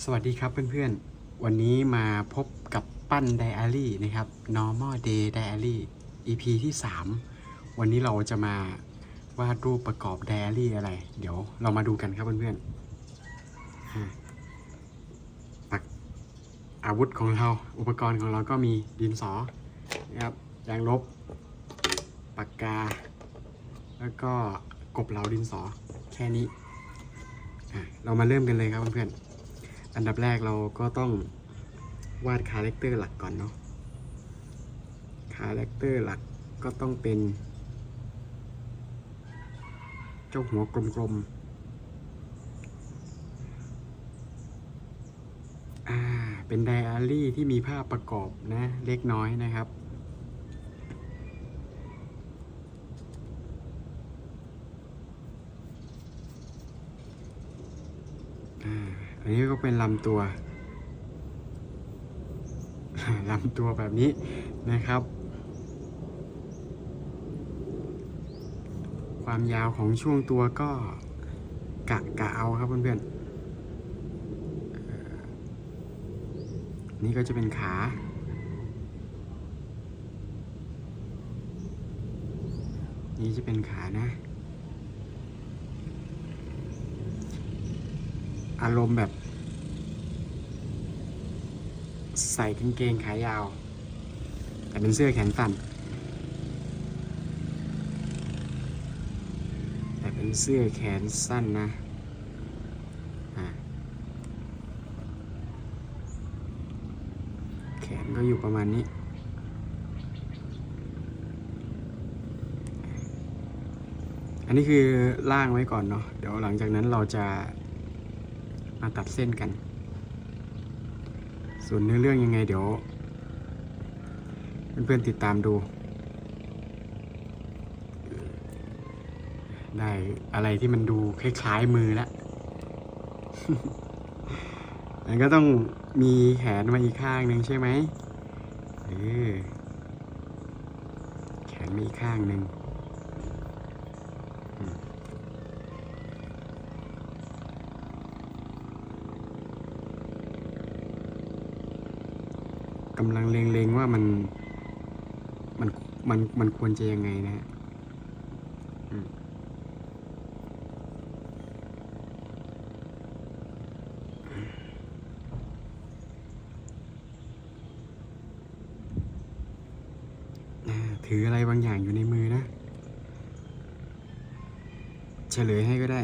สวัสดีครับเพื่อนๆ วันนี้มาพบกับปั้นไดอารี่นะครับ normal day diary EP ที่ 3 วันนี้เราจะมาวาดรูปประกอบไดอารี่อะไร เดี๋ยวเรามาดูกันครับเพื่อนๆอ่าปักอาวุธของเราอุปกรณ์ของเราก็มีดินสอนะครับยางลบปากกา แล้วก็กบเหลาดินสอแค่นี้ เรามาเริ่มกันเลยครับเพื่อนๆ อันดับแรกเราก็ต้องวาดคาแรคเตอร์หลักก่อนเนาะคาแรคเตอร์หลักก็ต้องเป็น เจ้าหัวกลมๆ อ่า เป็นไดอารี่ที่มีภาพประกอบนะ เล็กน้อยนะครับ อ่า อั นี้ก็เป็นลำตัวลำตัวแบบนี้นะครับ ความยาวของช่วงตัวก็กะกะเอาครับเพื่อนๆนี่ก็จะเป็นขา นี่จะเป็นขานะ อารมณ์แบบ ใส่กางเกงขายาว แต่เป็นเสื้อแขนสั้นแต่เป็นเสื้อแขนสั้นนะแขนก็อยู่ประมาณนี้อันนี้คือล่างไว้ก่อนเนาะ เดี๋ยวหลังจากนั้นเราจะ มาตัดเส้นกัน ส่วนเนื้อเรื่องยังไงเดี๋ยว เพื่อนๆติดตามดู ได้อะไรที่มันดูคล้ายๆมือแล้วมันก็ต้องมีแขนมาอีกข้างหนึ่งใช่ไหมเออแขนมาอีกข้างหนึ่ง กำลังเล็งๆว่ามันมันมันมันควรจะยังไงนะฮะถืออะไรบางอย่างอยู่ในมือนะ เฉลยให้ก็ได้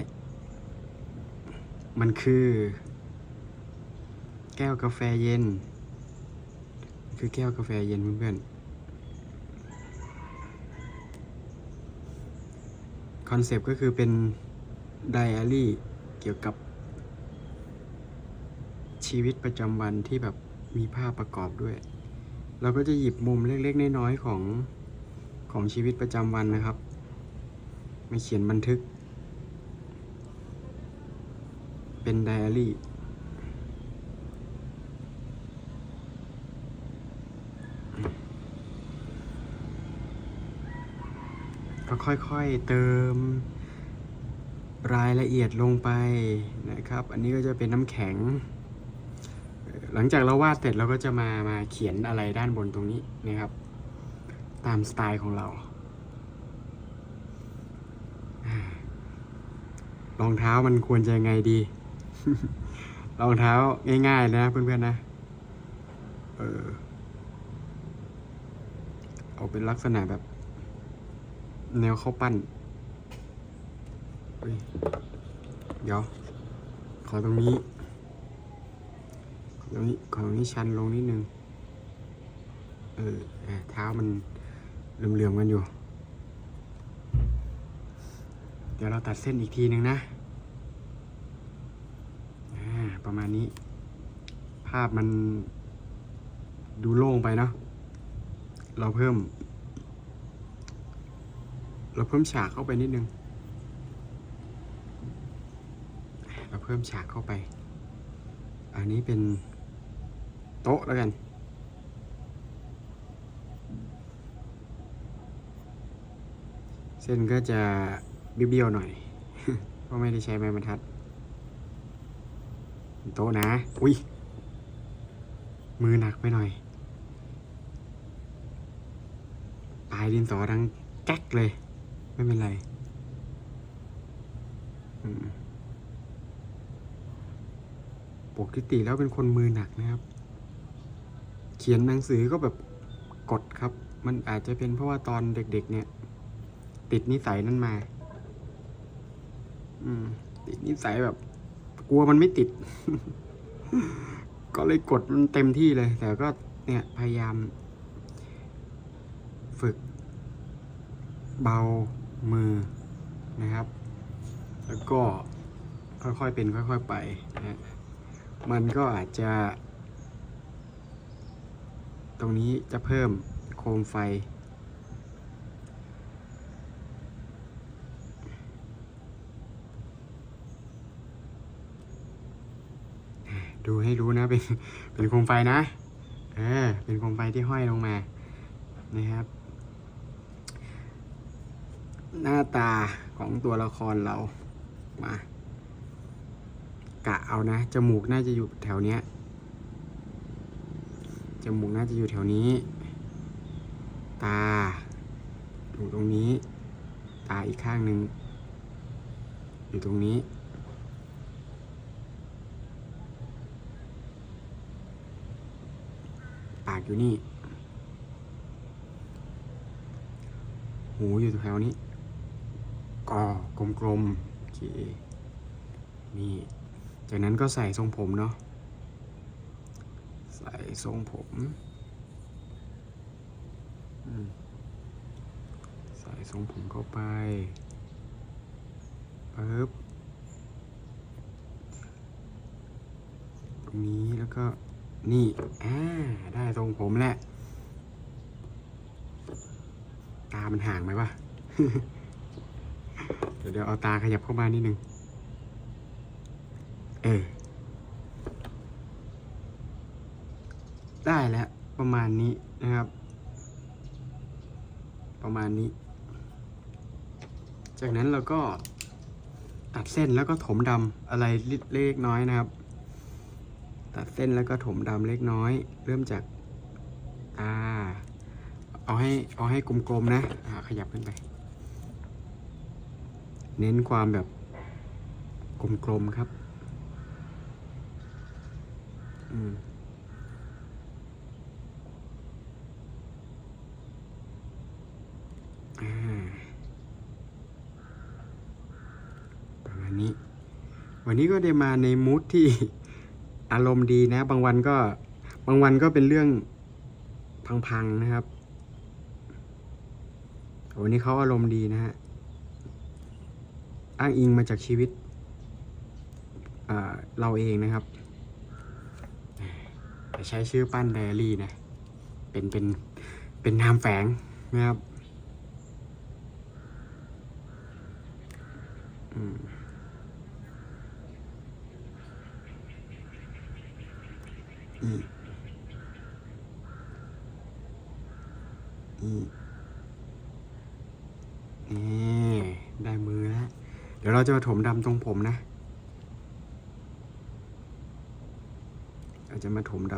มันคือ แก้วกาแฟเย็น คือแก้วกาแฟเย็นเพื่อนๆคอนเซปต์ก็คือเป็นไดอารี่เกี่ยวกับ ชีวิตประจำวันที่แบบมีภาพประกอบด้วย เราก็จะหยิบมุมเล็กๆน้อยๆของของชีวิตประจำวันนะครับ มาเขียนบันทึก เป็นไดอารี่ ค่อยๆเติมรายละเอียดลงไปนะครับ อันนี้ก็จะเป็นน้ำแข็ง หลังจากเราวาดเสร็จเราก็จะมามาเขียนอะไรด้านบนตรงนี้นะครับ ตามสไตล์ของเราอ่ารองเท้ามันควรจะยังไงดี รองเท้าง่ายๆนะเพื่อนๆนะ เออเอาเป็นลักษณะแบบ แนวเข้าปั้น เดี๋ยว ขอตรงนี้ ตรงนี้ ขอตรงนี้ชันลงนิดนึง เอออะเท้ามันเหลื่อมๆกันอยู่ เดี๋ยวเราตัดเส้นอีกทีหนึ่งนะ ประมาณนี้ ภาพมันดูโล่งไปเนาะ เราเพิ่ม เราเพิ่มฉากเข้าไปนิดนึง เราเพิ่มฉากเข้าไป อันนี้เป็นโต๊ะแล้วกันเส้นก็จะเบี้ยวๆหน่อย เพราะไม่ได้ใช้ไม้บรรทัด โต๊ะนะ อุ้ย มือหนักไปหน่อย ปลายดินสอดังแก๊กเลย ไม่เป็นไรปกติแล้วเป็นคนมือหนักนะครับ เขียนหนังสือก็แบบกดครับ มันอาจจะเป็นเพราะว่าตอนเด็ก ๆ เนี่ย ติดนิสัยนั้นมา อืม ติดนิสัยแบบ กลัวมันไม่ติด ก็เลยกดมันเต็มที่เลย แต่ก็เนี่ยพยายาม ฝึก เบา มือนะครับ แล้วก็ค่อยๆเป็นค่อยๆไปนะมันก็อาจจะ ตรงนี้จะเพิ่มโคมไฟ ดูให้รู้นะ เป็นเป็นโคมไฟนะ เออ เป็นโคมไฟที่ห้อยลงมานะครับ หน้าตาของตัวละครเรามากะเอานะ จมูกน่าจะอยู่แถวเนี้ย จมูกน่าจะอยู่แถวนี้ ตาอยู่ตรงนี้ ตาอีกข้างหนึ่งอยู่ตรงนี้ ปากอยู่นี่ หูอยู่แถวนี้ กอกลมๆโอเคนี่ จากนั้นก็ใส่ทรงผมเนาะ ใส่ทรงผมอืมใส่ทรงผมเข้าไปปึ๊บตรงนี้แล้วก็นี่ อ่า ได้ทรงผมแหละ ตามันห่างไหมวะ เดี๋ยวเอาตาขยับเข้ามานิดนึง เออ ได้แล้ว ประมาณนี้นะครับ ประมาณนี้ จากนั้นเราก็ตัดเส้นแล้วก็ถมดำอะไรเล็กน้อยนะครับ ตัดเส้นแล้วก็ถมดำเล็กน้อย เริ่มจากตาเอาให้ เอาให้กลมๆนะ อ่า ขยับขึ้นไป เน้นความแบบกลมๆครับอืมประมาณนี้ วันนี้ก็ได้มาในมูทที่อารมณ์ดีนะ บางวันก็ บางวันก็เป็นเรื่องพังๆนะครับ วันนี้เขาอารมณ์ดีนะฮะ อ้างอิงมาจากชีวิตเราเองนะครับแต่ใช้ชื่อปั้นไดอารี่นะ เป็นเป็นเป็นนามแฝงนะครับอืมอีอีนี่ได้มือ เดี๋ยวเราจะมาถมดำตรงผมนะเราจะมาถมด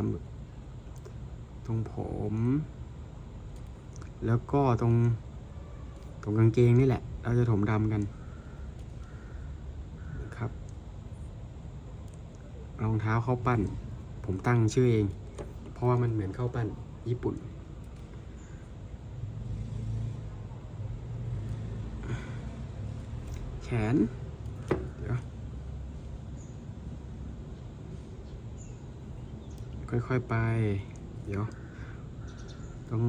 ำตรงผม แล้วก็ตรงตรงกางเกงนี่แหละ เราจะถมดำกันนะครับรองเท้าเข้าปั้น ผมตั้งชื่อเอง เพราะว่ามันเหมือนเข้าปั้นญี่ปุ่น แข น เดี๋ยว ค่อยๆไป เดี๋ยว ต้อง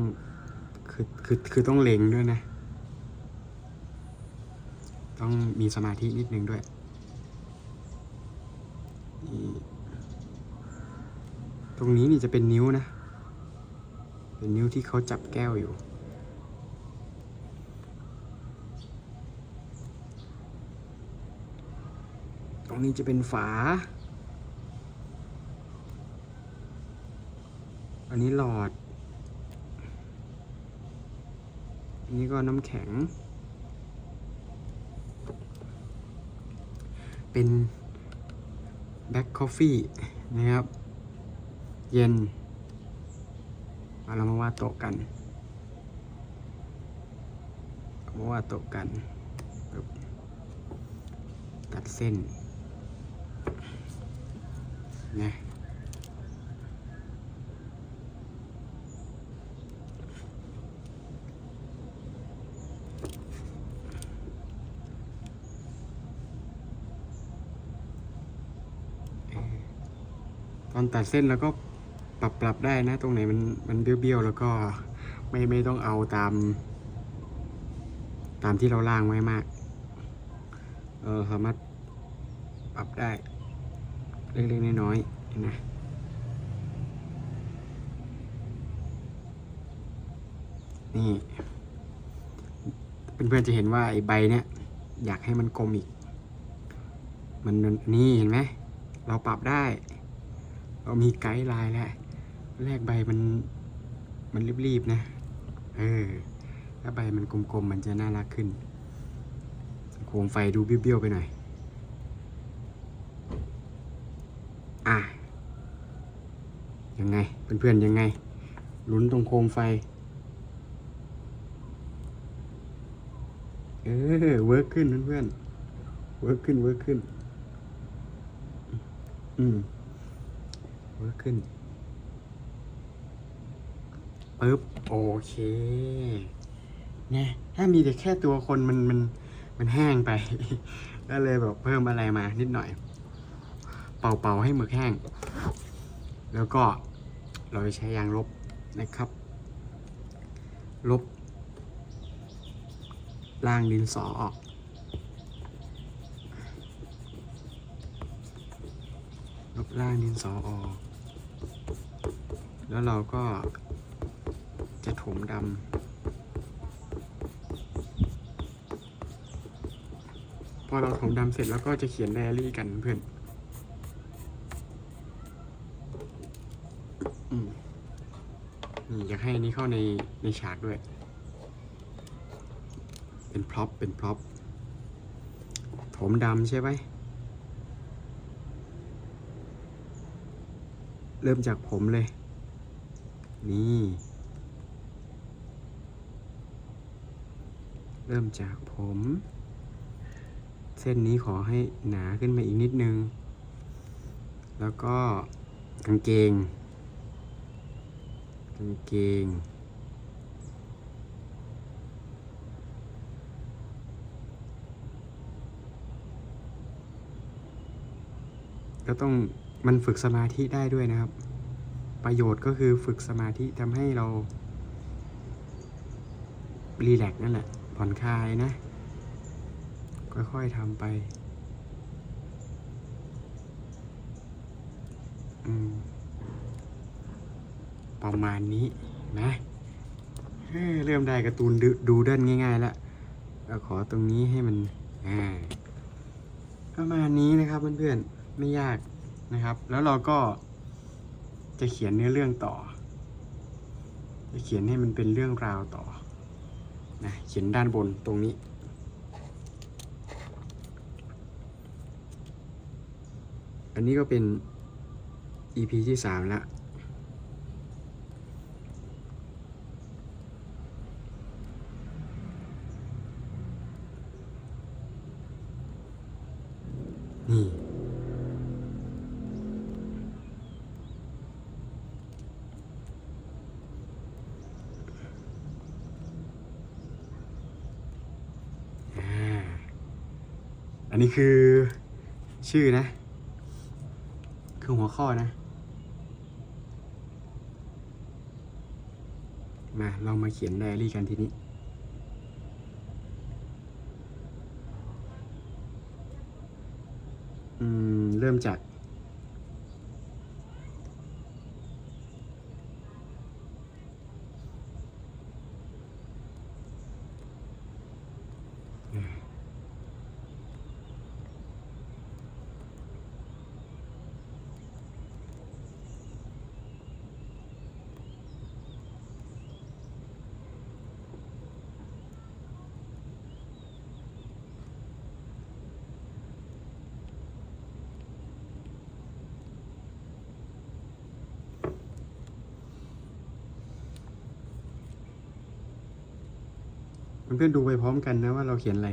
คือคือคือต้องเล็งด้วยนะ ต้องมีสมาธินิดนึงด้วยตรงนี้นี่จะเป็นนิ้วนะ เป็นนิ้วที่เขาจับแก้วอยู่ ตรง นี้จะเป็นฝา อันนี้หลอด อันนี้ก็น้ำแข็ง เป็นแบ็คคอฟฟี่นะครับ เย็นเรามาวาดโต๊ะกันมาวาดโต๊ะกันตัดเส้น นะตอนตัดเส้นแล้วก็ปรับปรับได้นะ ตรงไหนมันมันเบี้ยวๆแล้วก็ไม่ไม่ต้องเอาตาม ตามที่เราล่างไว้มาก เออสามารถปรับได้ เล็กๆน้อยๆนไหมนี่เพื่อนๆจะเห็นว่าไอ้ใบเนี้ยอยากให้มันกลมอีก มันนี่เห็นไหมเราปรับได้ เรามีไกด์ไลน์แล้วแรกใบมันมันรีบๆนะ เออถ้าใบมันกลมๆมันจะน่ารักขึ้นโคมไฟดูเบี้ยวๆไปหน่อย อะ ยังไง เพื่อนๆยังไง ลุ้นตรงโคมไฟ เออเวิร์กขึ้นเพื่อนๆเวิร์กขึ้นเวิร์กขึ้น อืมเวิร์กขึ้นปึ๊บโอเคเนี่ยถ้ามีแต่แค่ตัวคนมันมันมันแห้งไป ก็เลยแบบเพิ่มอะไรมานิดหน่อย เป่าๆให้หมึกแห้ง แล้วก็ เราจะใช้ยางลบนะครับ ลบ ล่างดินสอออก ลบล่างดินสอออก แล้วเราก็จะถมดำพอเราถมดำเสร็จแล้วก็จะเขียนไดอารี่กันเพื่อนอืม นี่อยากให้อนี้เข้าในในฉากด้วย เป็นพร็อพเป็นพร็อพถมดำใช่ไหมเริ่มจากผมเลย นี่ เริ่มจากผม เส้นนี้ขอให้หนาขึ้นมาอีกนิดนึง แล้วก็กางเกงางเกงก็ต้องมันฝึกสมาธิได้ด้วยนะครับ ประโยชน์ก็คือฝึกสมาธิทำให้เรา รีแลกซ์นั่นแหละ ผ่อนคลายนะ ค่อยๆทำไป ประมาณนี้นะเริ่มได้การ์ตูนดูดูเดินง่ายๆแล้วเราขอตรงนี้ให้มันประมาณนี้นะครับเพื่อนๆไม่ยากนะครับ แล้วเราก็จะเขียนเนื้อเรื่องต่อ จะเขียนให้มันเป็นเรื่องราวต่อนะเขียนด้านบนตรงนี้อันนี้ก็เป็น EP ที่สามแล้ว นี้คือชื่อนะ คือหัวข้อนะ มาเรามาเขียนไดอารี่กันทีนี้ อืม เริ่มจาก เพื่อนๆดูไปพร้อมกันนะว่าเราเขียนอะไร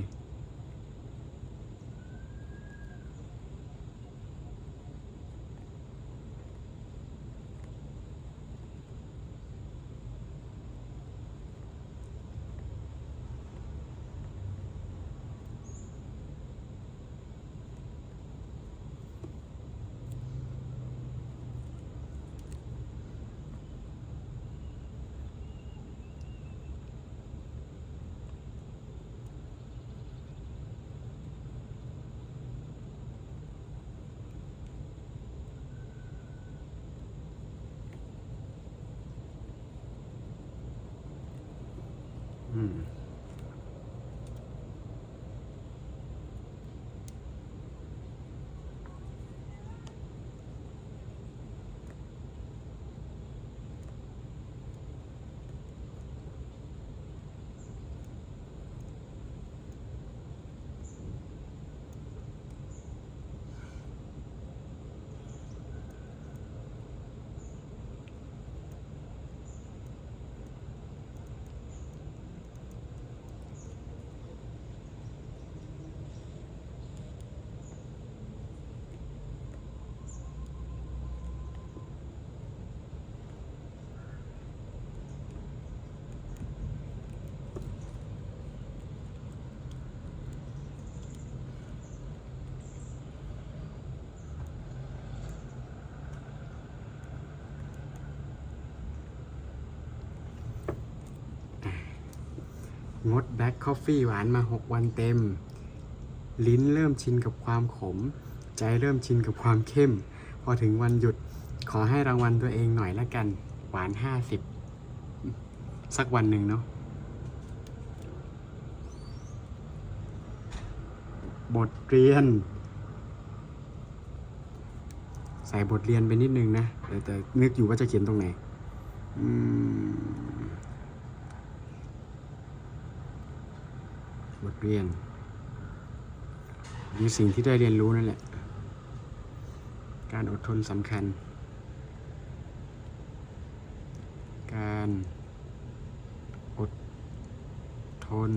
อื งดแบล็คคอฟฟี่หวานมา 6 วันเต็ม ลิ้นเริ่มชินกับความขม ใจเริ่มชินกับความเข้ม พอถึงวันหยุดขอให้รางวัลตัวเองหน่อยละกัน หวาน 50 สักวันหนึ่งเนาะบทเรียน ใส่บทเรียนไปนิดนึงนะแต่แต่นึกอยู่ว่าจะเขียนตรงไหน อืม บท เรียนคือสิ่งที่ได้เรียนรู้นั่นแหละ การอดทนสำคัญ การอดทน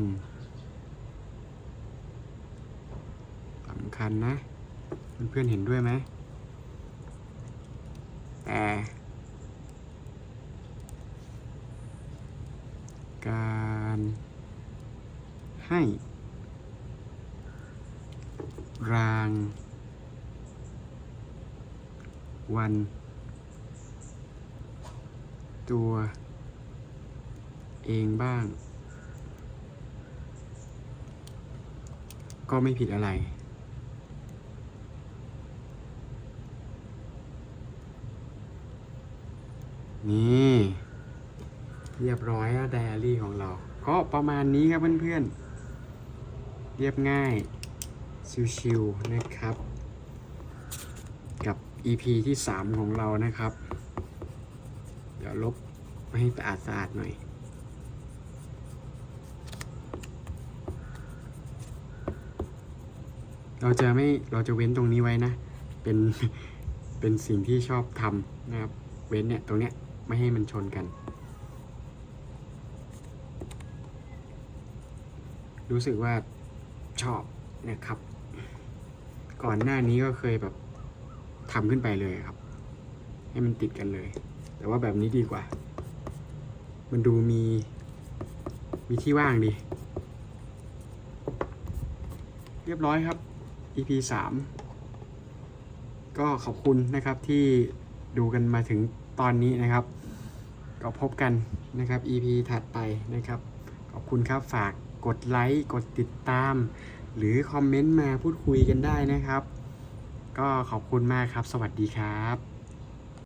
สำคัญนะ เพื่อนๆเห็นด้วยไหม แต่การให้ ราง วัน ตัว เองบ้าง ก็ไม่ผิดอะไร นี่ เรียบร้อยแล้วไดอารี่ของเรา ก็ประมาณนี้ครับเพื่อนๆ เรียบง่าย ชิวๆนะครับ กับ EP ที่ 3 ของเรานะครับ เดี๋ยวลบให้สะอาดสะอาดๆหน่อยเราจะไม่เราจะเว้นตรงนี้ไว้นะ เป็น เป็นสิ่งที่ชอบทำนะครับ เว้นเนี่ยตรงเนี้ยไม่ให้มันชนกัน รู้สึกว่าชอบนะครับ ก่อนหน้านี้ก็เคยแบบทำขึ้นไปเลยครับ ให้มันติดกันเลย แต่ว่าแบบนี้ดีกว่า มันดูมี มีที่ว่างดี เรียบร้อยครับ EP 3ก็ขอบคุณนะครับที่ดูกันมาถึงตอนนี้นะครับ ก็พบกันนะครับ EP ถัดไปนะครับ ขอบคุณครับฝากกดไลค์ กดติดตาม หรือคอมเมนต์มาพูดคุยกันได้นะครับ ก็ขอบคุณมากครับ สวัสดีครับ